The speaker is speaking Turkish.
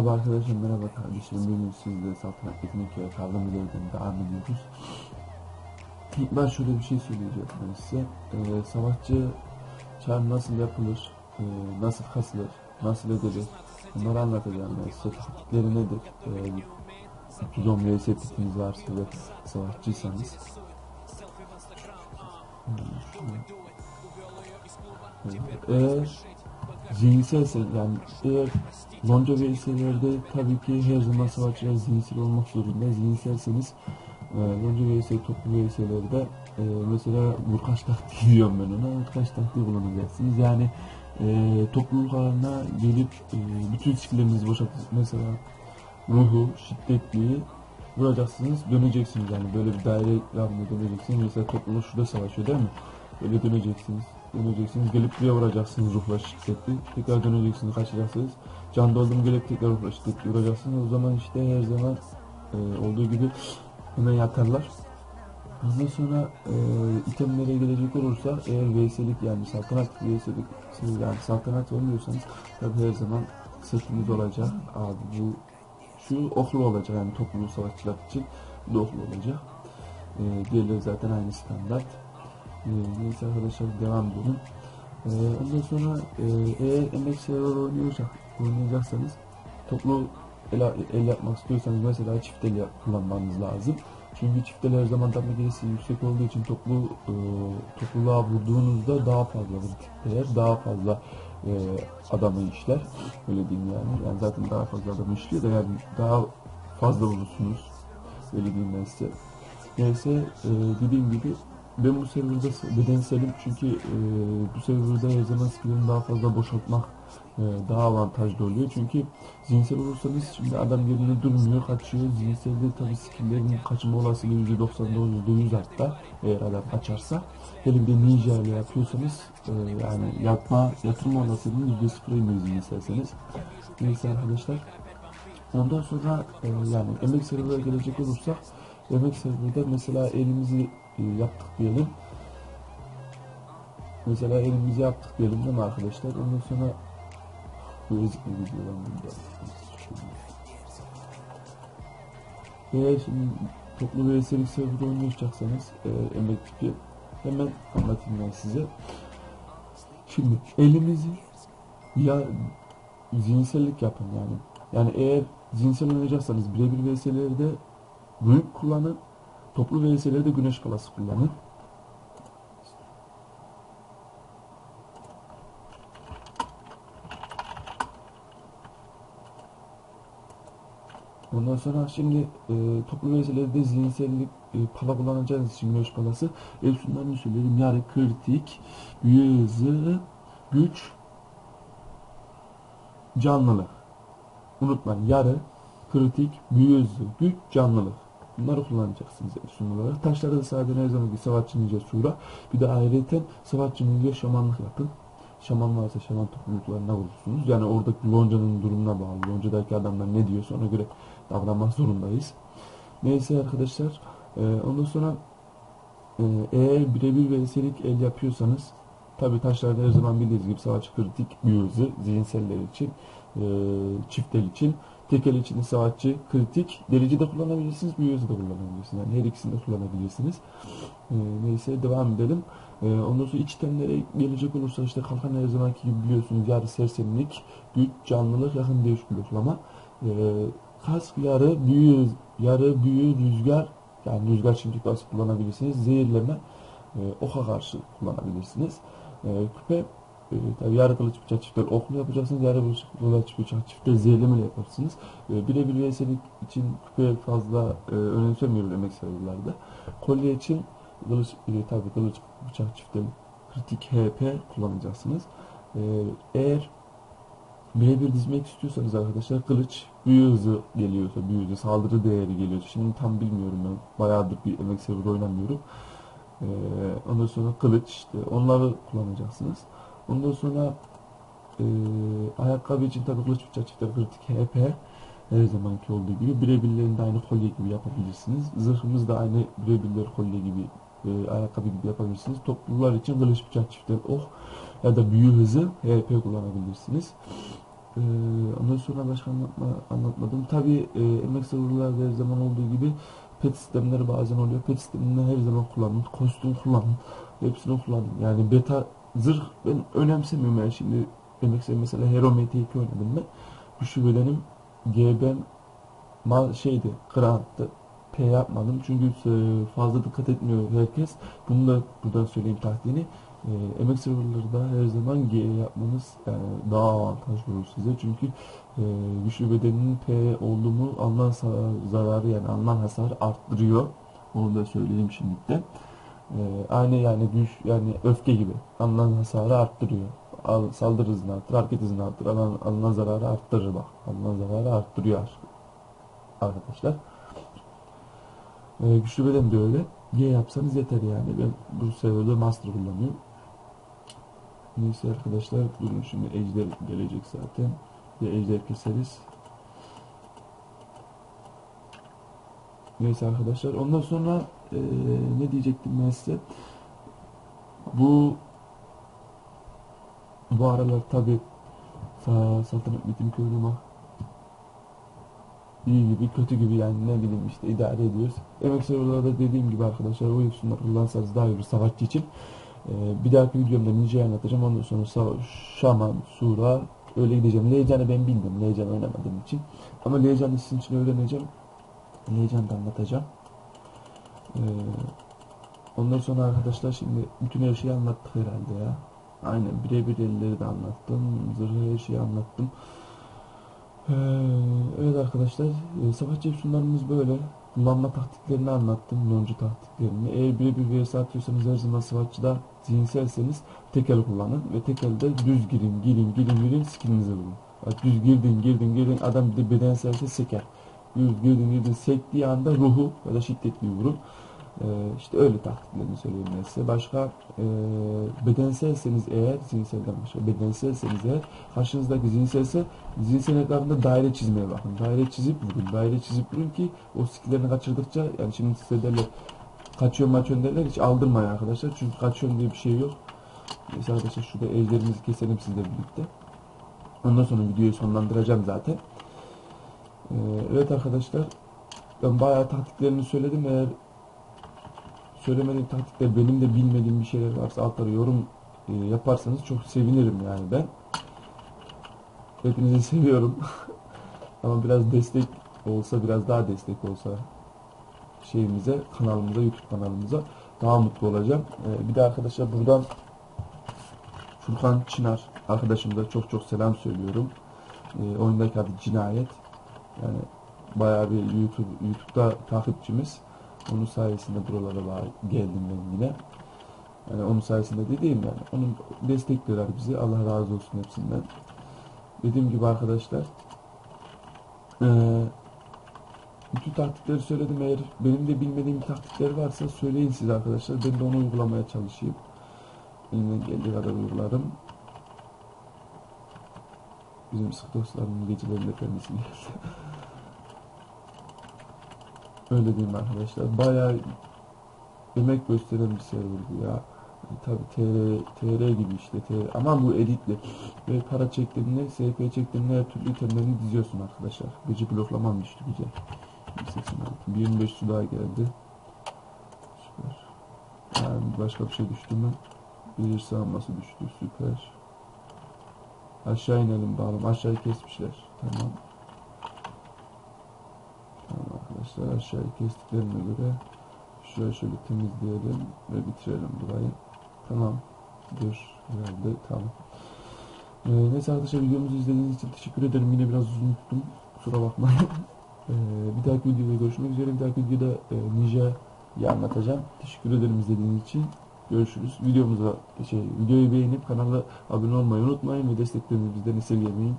Merhaba arkadaşlar, merhaba kardeşim. Bugün sizle saltanat etnik kavram ileriden devam ediyoruz. Baş şöyle bir şey söyleyeceğim ben size. Ee, savaşçı çağrı nasıl yapılır, e, nasıl kasılır, nasıl edilir bunları anlatacağım ben size. Taktikleri nedir? Ee, 310 vs pitiniz varsa ve savaşçıysanız. Eğer zihinselse yani eğer lonca VS'lerde tabii ki her zaman savaşçılar zihinsel olmak zorunda. Zihinselseniz e, lonca VS, toplu VS'lerde e, mesela vurkaç taktiği diyorum ben ona. Vurkaç taktiği kullanacaksınız. Yani e, topluluk alanına gelip e, bütün skilllerinizi boşaltıp mesela ruhu, şiddetliği vuracaksınız, döneceksiniz yani böyle bir daire etrafında döneceksiniz. Mesela topluluk şurada savaşıyor değil mi? Böyle döneceksiniz, döneceksiniz, gelip buraya vuracaksınız ruhla şiddetli. Tekrar döneceksiniz, kaçacaksınız. Can doldum gelip tekrar ruhla şiddetli vuracaksınız. O zaman işte her zaman e, olduğu gibi hemen yatarlar. Ondan sonra e, itemlere gelecek olursa eğer VS'lik yani saltanat VS'lik siz yani saltanat oynuyorsanız tabi her zaman setiniz olacak. Abi bu şu oklu olacak yani topluluğu savaşçılar için bu oklu olacak. E, diğerleri zaten aynı standart. E, neyse arkadaşlar devam edelim. E, ondan sonra e, eğer emek server oynuyorsak oynayacaksanız toplu el, el yapmak istiyorsanız mesela çift el kullanmanız lazım. Çünkü çift el her zaman damla gerisi yüksek olduğu için toplu e, topluluğa vurduğunuzda daha fazla vur değer, daha fazla e, adamı işler. Öyle diyeyim yani. Yani zaten daha fazla adamı işliyor da yani daha fazla vurursunuz. Öyle diyeyim ben size. Neyse e, dediğim gibi ben bu serverda bedenselim çünkü e, bu serverda her zaman daha fazla boşaltmak e, daha avantajlı oluyor. Çünkü zihinsel olursanız şimdi adam yerinde durmuyor, kaçıyor. Zihinselde tabi skill'lerin kaçma olasılığı %99, %100 hatta eğer adam kaçarsa. Hele bir de ninja ile yapıyorsanız e, yani yatma, yatırma olasılığının %0'a iniyor zihinselseniz. Neyse arkadaşlar. Ondan sonra e, yani emek server'a gelecek olursak emek server'da mesela elimizi yaptık diyelim. Mesela elimizi yaptık diyelim değil mi arkadaşlar? Ondan sonra bir video lan bunda. Eğer şimdi toplu ve serik server oynayacaksanız e, emek tipi hemen anlatayım ben size. Şimdi elimizi ya zihinsellik yapın yani. Yani eğer zihinsel oynayacaksanız birebir VS'lerde büyük kullanın. Toplu VS'lerde güneş kalası kullanın. Ondan sonra şimdi e, toplu VS'lerde zihinsellik e, pala kullanacağınız için güneş palası Efsunlarını söyleyelim. Yani kritik, büyü hızı, güç, canlılık. Unutmayın yarı, kritik, büyü güç, canlılık. Bunları kullanacaksınız Efsun olarak. Taşlarda da sadece her zamanki savaşçı ninja sura. Bir de ayrıca savaşçı ninja şamanlık yapın. Şaman varsa şaman topluluklarına vurursunuz. Yani oradaki loncanın durumuna bağlı. Loncadaki adamlar ne diyorsa ona göre davranmak zorundayız. Neyse arkadaşlar. E, ondan sonra e, eğer birebir VS'lik el yapıyorsanız tabi taşlarda her zaman bildiğiniz gibi savaşçı kritik bir hızı zihinseller için e, çift el için tek el için de savaşçı kritik. Delici de kullanabilirsiniz büyü hızı da kullanabilirsiniz. Yani her ikisini de kullanabilirsiniz. E, neyse devam edelim. E, ondan sonra iç itemlere gelecek olursa işte kalkan her zamanki gibi biliyorsunuz yarı sersemlik güç canlılık yakın dövüş bloklama e, kask yarı büyü yarı büyü rüzgar. Yani rüzgar basıp kullanabilirsiniz. Zehirleme e, oka karşı kullanabilirsiniz. E, küpe e, tabii yarı kılıç bıçak çiftler oklu yapacaksınız. Yarı kılıç bıçak çiftler zehirlemeli yaparsınız. E, birebir VS'lik için küpe fazla e, önemsemiyoruz emek sayılarda. Kolye için kılıç, e, tabii kılıç bıçak çiftler kritik HP kullanacaksınız. E, eğer birebir dizmek istiyorsanız arkadaşlar kılıç büyü hızı geliyorsa büyü hızı saldırı değeri geliyorsa şimdi tam bilmiyorum ben bayağıdır bir emek server oynamıyorum ee, ondan sonra kılıç işte onları kullanacaksınız ondan sonra e, ayakkabı için tabi kılıç bıçak çiftler kritik HP her zamanki olduğu gibi birebirlerini de aynı kolye gibi yapabilirsiniz zırhımız da aynı birebirler kolye gibi e, ayakkabı gibi yapabilirsiniz toplular için kılıç bıçak çiftler oh ya da büyü hızı HP kullanabilirsiniz Ee, ondan sonra başka anlatma, anlatmadım. Tabi e, emek serverlarda her zaman olduğu gibi pet sistemleri bazen oluyor. Pet sistemini her zaman kullanın. Kostüm kullanın. Hepsini kullanın. Yani beta zırh ben önemsemiyorum yani şimdi demek istediğim mesela Hero MT2 oynadım ben. Güçlü bedenim GB'm ma şeydi Grant'tı. P yapmadım çünkü e, fazla dikkat etmiyor herkes. Bunu da buradan söyleyeyim taktiğini. E, emek serverlarda her zaman G yapmanız yani daha avantajlı olur size. Çünkü e, güçlü bedeninin P olduğu mu alınan zararı yani alınan hasarı arttırıyor. Onu da söyleyeyim şimdilikten. E, aynı yani güç yani öfke gibi alınan hasarı arttırıyor. Al, saldırı hızını arttırır, hareket hızını arttırır, alınan, alınan zararı arttırır bak. Alınan zararı arttırıyor arkadaşlar. Ee, güçlü beden de öyle. G yapsanız yeter yani. Ben bu serverda master kullanıyorum. Neyse arkadaşlar durun şimdi ejder gelecek zaten. Bir ejder keseriz. Neyse arkadaşlar ondan sonra eee, ne diyecektim ben size. Bu bu aralar tabi saltanat bitim köylüma iyi gibi kötü gibi yani ne bileyim işte idare ediyoruz. Emek serverlarda dediğim gibi arkadaşlar o yapısınlar kullansanız daha iyi bir savaşçı için. Ee, bir dahaki videomda Ninja'yı anlatacağım. Ondan sonra Sa- Şaman, Sura öyle gideceğim. Lejan'ı ben bilmiyorum. Lejan oynamadığım için. Ama Lejan'ı sizin için öğreneceğim. Lejan'ı anlatacağım. Ee, ondan sonra arkadaşlar şimdi bütün her şeyi anlattık herhalde ya. Aynen birebir elleri de anlattım. Zırhı her şeyi anlattım. Ee, evet arkadaşlar, e, savaşçı efsunlarımız böyle. Kullanma taktiklerini anlattım, loncu taktiklerini. Eğer birebir vs atıyorsanız her zaman savaşçıda zihinselseniz tek el kullanın ve tek elde düz girin, girin, girin, girin, skillinizi vurun. Bak düz girdin, girdin, girdin, adam bir de bedenselse seker. Girdin, girdin, sektiği anda ruhu ya da şiddetli vurun. Ee, işte öyle taktiklerini söyleyeyim ben size. Başka e, bedenselseniz eğer, zihinselden başka bedenselseniz eğer, karşınızdaki zihinselse zihinsel etrafında daire çizmeye bakın. Daire çizip vurun. Daire çizip vurun ki o skillerini kaçırdıkça yani şimdi size derler kaçıyor maçıyor derler hiç aldırmayın arkadaşlar. Çünkü kaçıyorum diye bir şey yok. Mesela arkadaşlar şurada ejderimizi keselim sizle birlikte. Ondan sonra videoyu sonlandıracağım zaten. Ee, evet arkadaşlar ben bayağı taktiklerini söyledim. Eğer söylemediğim taktikler benim de bilmediğim bir şeyler varsa altlara yorum e, yaparsanız çok sevinirim yani ben. Hepinizi seviyorum. Ama biraz destek olsa, biraz daha destek olsa şeyimize, kanalımıza, YouTube kanalımıza daha mutlu olacağım. Ee, bir de arkadaşlar buradan Furkan Çınar arkadaşımıza çok çok selam söylüyorum. Ee, oyundaki adı Cinayet. Bayağı bir YouTube YouTube'da takipçimiz. Onun sayesinde buralara geldim ben yine. Yani onun sayesinde dediğim yani. Onun destekliyorlar bizi. Allah razı olsun hepsinden. Dediğim gibi arkadaşlar eee, bütün taktikleri söyledim. Eğer benim de bilmediğim taktikler varsa söyleyin siz arkadaşlar. Ben de onu uygulamaya çalışayım. Elimden geldiği kadar uygularım. Bizim sık dostlarımın gecelerinde kendisini gelsin. Öyle diyeyim arkadaşlar. Bayağı emek gösteren bir server bu ya. Tabi TR, TR gibi işte TR. ama bu editli ve para çektiğinde SP çektiğinde her türlü itemlerini diziyorsun arkadaşlar. Gece bloklamam düştü güzel 86 25 su daha geldi. Süper. Yani başka bir şey düştü mü? Bir sağlaması düştü. Süper. Aşağı inelim bakalım. Aşağıyı kesmişler. Tamam arkadaşlar aşağıyı kestiklerine göre şöyle şöyle temizleyelim ve bitirelim burayı Tamam. Dur. Herhalde tamam. Ee, neyse arkadaşlar videomuzu izlediğiniz için teşekkür ederim. Yine biraz uzun tuttum. Kusura bakmayın. ee, bir dahaki videoda görüşmek üzere. Bir dahaki videoda e, Ninja'yı anlatacağım. Teşekkür ederim izlediğiniz için. Görüşürüz. Videomuza şey videoyu beğenip kanala abone olmayı unutmayın ve desteklerinizi bizden esirgemeyin.